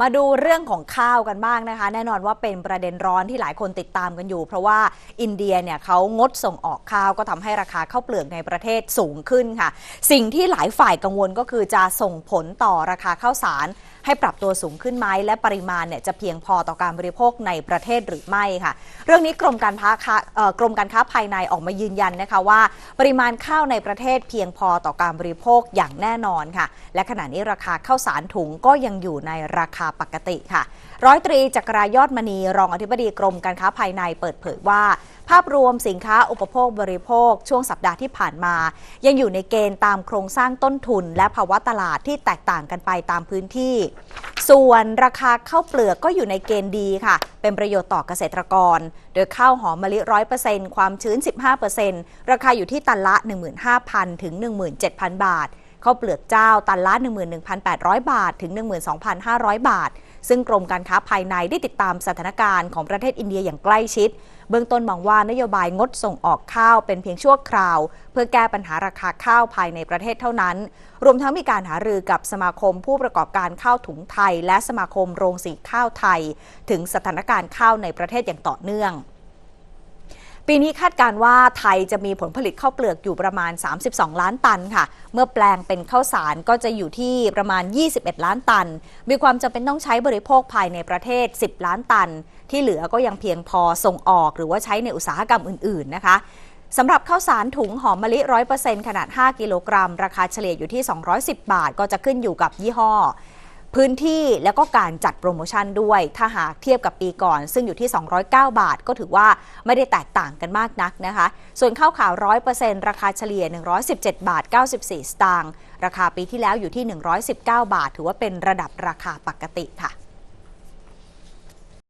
มาดูเรื่องของข้าวกันบ้างนะคะ แน่นอนว่าเป็นประเด็นร้อนที่หลายคนติดตามกันอยู่ เพราะว่าอินเดียเนี่ยเขางดส่งออกข้าวก็ทำให้ราคาข้าวเปลือกในประเทศสูงขึ้นค่ะ สิ่งที่หลายฝ่ายกังวลก็คือจะส่งผลต่อราคาข้าวสาร ให้ปรับตัวสูงขึ้นไหมและปริมาณเนี่ยจะเพียงพอต่อการบริโภคในประเทศหรือไม่ค่ะ เรื่องนี้กรมการค้ากรมการค้าภายในออกมายืนยันนะคะว่า ปริมาณข้าวในประเทศเพียงพอต่อการบริโภคอย่างแน่นอนค่ะ และขณะนี้ราคาข้าวสารถุงก็ยังอยู่ในราคาปกติค่ะ ร้อยตรีจักรายอดมณีรองอธิบดีกรมการค้าภายในเปิดเผยว่าาพรวมสินค้าอุปโภคบริโภคช่วงสัปดาห์ที่ผ่านมา ยังอยู่ในเกณฑ์ตามโครงสร้างต้นทุน และภาวะตลาดที่แตกต่างกันไปตามพื้นที่ ส่วนราคาข้าวเปลือกก็อยู่ในเกณฑ์ดีค่ะ เป็นประโยชน์ต่อเกษตรกร โดยข้าวหอมมะลิ 100%ความชื้น 15%ราคาอยู่ที่ตันละ 15,000 ถึง 17,000 บาท ข้าวเปลือกเจ้าตันละ 11,800 บาท ถึง 12,500 บาท ซึ่งกรมการค้าภายในได้ติดตามสถานการณ์ของประเทศอินเดียอย่างใกล้ชิด เบื้องต้นมองว่านโยบายงดส่งออกข้าวเป็นเพียงชั่วคราว เพื่อแก้ปัญหาราคาข้าวภายในประเทศเท่านั้น รวมทั้งมีการหารือกับสมาคมผู้ประกอบการข้าวถุงไทย และสมาคมโรงสีข้าวไทย ถึงสถานการณ์ข้าวในประเทศอย่างต่อเนื่อง ปีนี้คาดการว่าไทยจะมีผลผลิตข้าวเปลือกอยู่ประมาณ 32 ล้านตันค่ะ เมื่อแปลงเป็นข้าวสารก็จะอยู่ที่ประมาณ 21 ล้านตัน มีความจำเป็นต้องใช้บริโภคภายในประเทศ 10 ล้านตัน ที่เหลือก็ยังเพียงพอส่งออกหรือว่าใช้ในอุตสาหกรรมอื่น ๆ นะคะสำหรับข้าวสารถุงหอมมะลิ 100%ขนาด 5 กิโลกรัม ราคาเฉลี่ยอยู่ที่ 210 บาท ก็จะขึ้นอยู่กับยี่ห้อ พื้นที่แล้วก็การจัดโปรโมชั่นด้วย ถ้าหากเทียบกับปีก่อน ซึ่งอยู่ที่ 209 บาท ก็ถือว่าไม่ได้แตกต่างกันมากนักนะคะ ส่วนข้าวขาว 100%ราคาเฉลี่ย 117 บาท 94 สตางค์ราคาปีที่แล้วอยู่ที่ 119 บาท ถือว่าเป็นระดับราคาปกติค่ะ